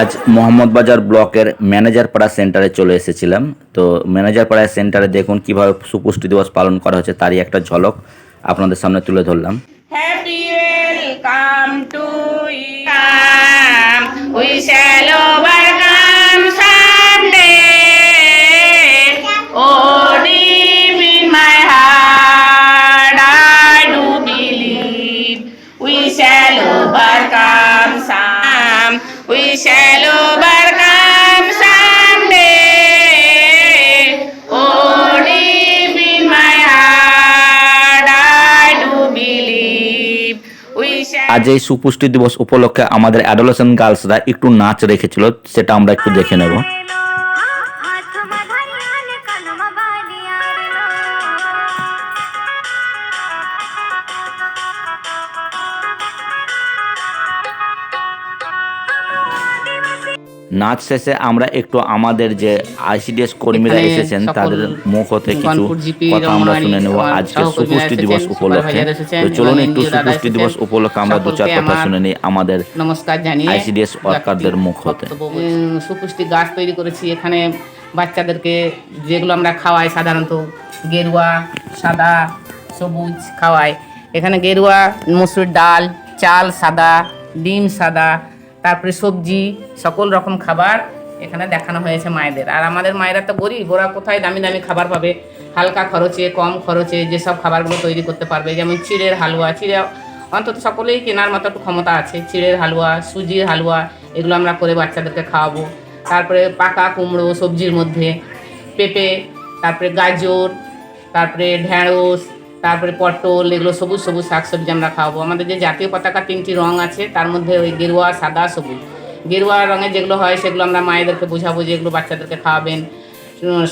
আজ মোহাম্মদবাজার ব্লকের ম্যানেজার পাড়া সেন্টারে চলে এসেছিলাম। তো ম্যানেজার পাড়া সেন্টারে দেখুন কীভাবে সুপুষ্টি দিবস পালন করা হচ্ছে, তারই একটা ঝলক আপনাদের সামনে তুলে ধরলাম। Shall overcome. আজ এই সুপুষ্টি দিবস উপলক্ষে আমাদের অ্যাডোলেশন গার্লসরা একটু নাচ রেখেছিল, সেটা আমরা একটু দেখে নেব। নাচ শেষে আমরা একটু আমাদের যে আইসিডিএস কর্মীরা এসেছেন তাদের মুখ হতে কিছু কথা আমরা শুনে নেব। আজকে সুপুষ্টি দিবস উপলক্ষে। তো চলুন একটু সুপুষ্টি দিবস। উপলক্ষে আমরা দু চার কথা শুনে নিই আমাদের নমস্কার জানিয়ে ICDS ওয়ার্কারদের মুখ হতে। সুপুষ্টি গাছ তৈরি করেছি। এখানে বাচ্চাদেরকে যেগুলো আমরা খাওয়াই সাধারণত গেরুয়া সাদা সবুজ খাওয়াই। এখানে গেরুয়া মসুর ডাল চাল সাদা ডিম সাদা তারপরে সবজি, সকল রকম খাবার এখানে দেখানো হয়েছে মায়েদের। আর আমাদের মায়েরা তো গরিব, ওরা কোথায় দামি দামি খাবার পাবে? হালকা খরচে, কম খরচে যেসব খাবারগুলো তৈরি করতে পারবে, যেমন চিড়ের হালুয়া। চিড়ে অন্তত সকলেই কেনার মতো একটু ক্ষমতা আছে। চিড়ের হালুয়া, সুজির হালুয়া, এগুলো আমরা করে বাচ্চাদেরকে খাওয়াবো। তারপরে পাকা কুমড়ো সবজির মধ্যে পেঁপে, তারপরে গাজর, তারপরে ঢেঁড়স তারপরে পটল, এগুলো সবুজ সবুজ শাকসবজি আমরা খাওয়াবো। আমাদের যে জাতীয় পতাকা তিনটি রং আছে, তার মধ্যে ওই গেরুয়া, সাদা, সবুজ। গেরুয়া রঙের যেগুলো হয়, সেগুলো আমরা মায়েদেরকে বোঝাবো যে এগুলো বাচ্চাদেরকে খাওয়াবেন।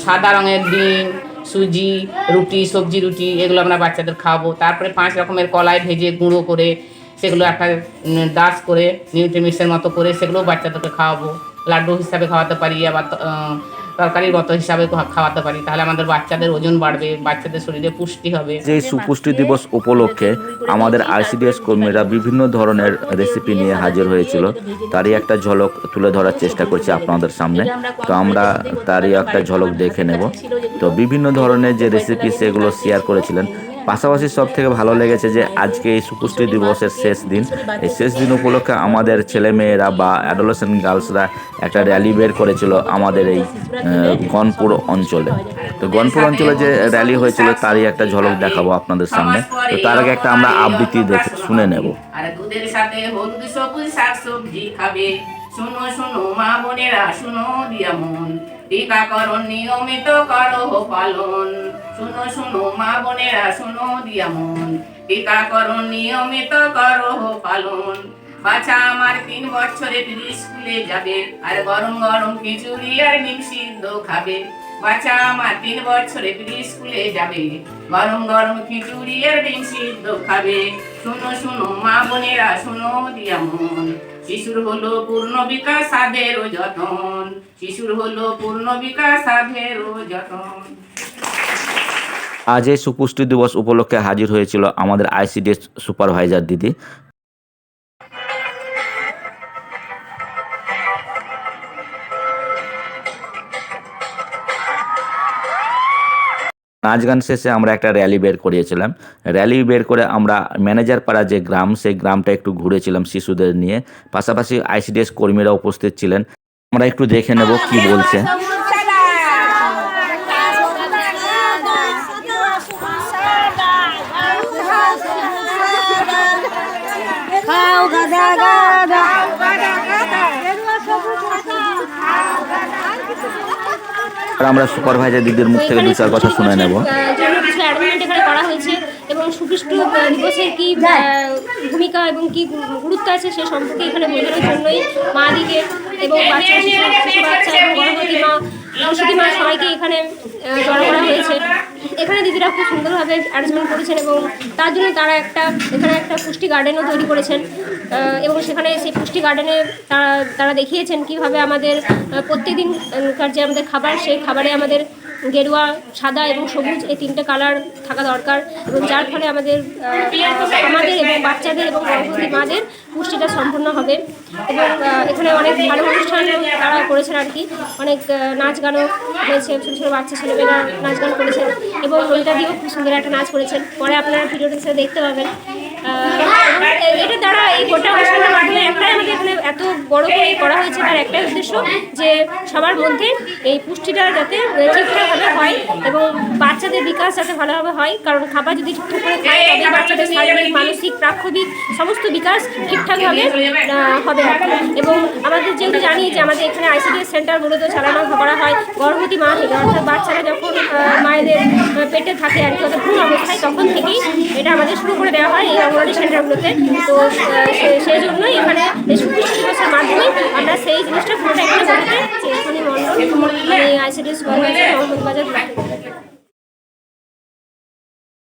সাদা রঙের ডিম, সুজি, রুটি, সবজি রুটি, এগুলো আমরা বাচ্চাদের খাওয়াবো। তারপরে পাঁচ রকমের কলায় ভেজে গুঁড়ো করে, সেগুলো একটা দাস করে, নিউট্রিমিক্সের মতো করে সেগুলো বাচ্চাদেরকে খাওয়াবো। লাড্ডু হিসাবে খাওয়াতে পারি, আবার তরকারির মতো হিসাবে খাওয়াতে পারি। তাহলে আমাদের বাচ্চাদের ওজন বাড়বে, বাচ্চাদের শরীরে পুষ্টি হবে। যে সুপুষ্টি দিবস উপলক্ষে আমাদের আইসিডিএস কর্মীরা বিভিন্ন ধরনের রেসিপি নিয়ে হাজির হয়েছিল। তারই একটা ঝলক তুলে ধরার চেষ্টা করছি আপনাদের সামনে। তো আমরা তারই একটা ঝলক দেখে নেব। তো বিভিন্ন ধরনের যে রেসিপি সেগুলো শেয়ার করেছিলেন পাশাপাশি সব থেকে ভালো লেগেছে যে আজকে এই সুপুষ্টি দিবসের শেষ দিন। এই শেষ দিন উপলক্ষে আমাদের ছেলেমেয়েরা বা অ্যাডোলেশন গার্লসরা একটা র্যালি বের করেছিল আমাদের এই গনপুর অঞ্চলে। তো গনপুর অঞ্চলে যে র্যালি হয়েছিল তারই একটা ঝলক দেখাবো আপনাদের সামনে। তো তার আগে একটা আমরা আবৃত্তি দেখে শুনে নেব। শুনো শুনো মা বোনেরা, শুনো দিয়া মন। টিকাকরণ নিয়মিত করো পালন শুনো মা বোনেরা, শুনো দিয়া মন টিকাকরণ নিয়মিত করো পালন। বাচ্চা আমার তিন বছরে প্রি স্কুলে যাবে, আর গরম গরম খিচুড়ি আর ডিম সিদ্ধ খাবে। বাচ্চা আমার তিন বছরে প্রি স্কুলে যাবে, গরম গরম খিচুড়ি আর ডিম সিদ্ধ খাবে। শুনো শুনো মা বোনেরা, শুনো দিয়া মন শিশুর হলো পূর্ণ বিকাশ সাধেরও যতন। শিশুর হলো পূর্ণ বিকাশ সাধেরও যতন। আজ এই সুপুষ্টি দিবস উপলক্ষে হাজির হয়েছিল আমাদের আইসিডিএস সুপারভাইজার দিদি। নাচ গান শেষে আমরা একটা র্যালি বের করিয়েছিলাম। র্যালি বের করে আমরা ম্যানেজার পাড়া যে গ্রাম, সেই গ্রামটা একটু ঘুরেছিলাম শিশুদের নিয়ে। পাশাপাশি আইসিডিএস কর্মীরা উপস্থিত ছিলেন। আমরা একটু দেখে নেব কি বলছে। আর আমরা সুপারভাইজার দিদির মুখ থেকে দু চার কথা শুনে নেব। কিছু অ্যারেঞ্জমেন্ট এখানে করা হয়েছে এবং দিবসের কি ভূমিকা এবং কি গুরুত্ব আছে সে সম্পর্কে এখানে বোঝানোর জন্যই মা দিকে এবং বাচ্চা এবং গর্ভবতী মা সবাইকে এখানে জড়ো এখানে দিদিরা খুব সুন্দরভাবে অ্যারেঞ্জমেন্ট করেছেন এবং তার জন্য তারা একটা, এখানে একটা পুষ্টি গার্ডেনও তৈরি করেছেন। এবং সেখানে সেই পুষ্টি গার্ডেনে তারা তারা দেখিয়েছেন কীভাবে আমাদের প্রত্যেকদিনকার যে আমাদের খাবার, সেই খাবারে আমাদের গেরুয়া, সাদা এবং সবুজ এই তিনটে কালার থাকা দরকার এবং যার ফলে আমাদের আমাদের এবং বাচ্চাদের এবং গর্ভবতী মাদের পুষ্টিটা সম্পূর্ণ হবে। এবং এখানে অনেক ভালো অনুষ্ঠান তারা করেছেন আর কি। অনেক নাচ গানও হয়েছে, ছোটো ছোটো বাচ্চা ছেলেমেয়েরা নাচ গান করেছেন এবং ললিতা দিয়েও খুব সুন্দর একটা নাচ করেছেন। পরে আপনারা ভিডিওটা দেখতে পাবেন। এটা দ্বারা এই গোটা অনুষ্ঠানের মাধ্যমে একটাই আমাদের এখানে এত বড় করে করা হয়েছে তার একটাই উদ্দেশ্য যে সবার মধ্যে এই পুষ্টিটা যাতে ঠিকঠাকভাবে Yeah. হয় এবং বাচ্চাদের বিকাশ যাতে ভালোভাবে হয় কারণ খাবার যদি ঠিকঠাক করে খায় তবে বাচ্চাদের শারীরিক মানসিক প্রাক্ষবিক সমস্ত বিকাশ ঠিকঠাকভাবে হবে এবং আমাদের যেহেতু জানি যে আমাদের এখানে আইসিডিএস সেন্টার মূলত চালানো করা হয় গর্ভবতী মা থেকে অর্থাৎ বাচ্চারা যখন মায়েদের পেটে থাকে আর কি অর্থাৎ ভ্রূণ অবস্থায় তখন থেকেই এটা আমাদের শুরু করে দেওয়া হয় এই অঙ্গনওয়াড়ি সেন্টারগুলোতে তো সেই জন্যই এখানে সুপুষ্টি দিবসের মাধ্যমে আমরা সেই জিনিসটা পুরোটা এখানে বলতে যে এখানে মন্ডল আইসিডিএস করা বাজার lạnh.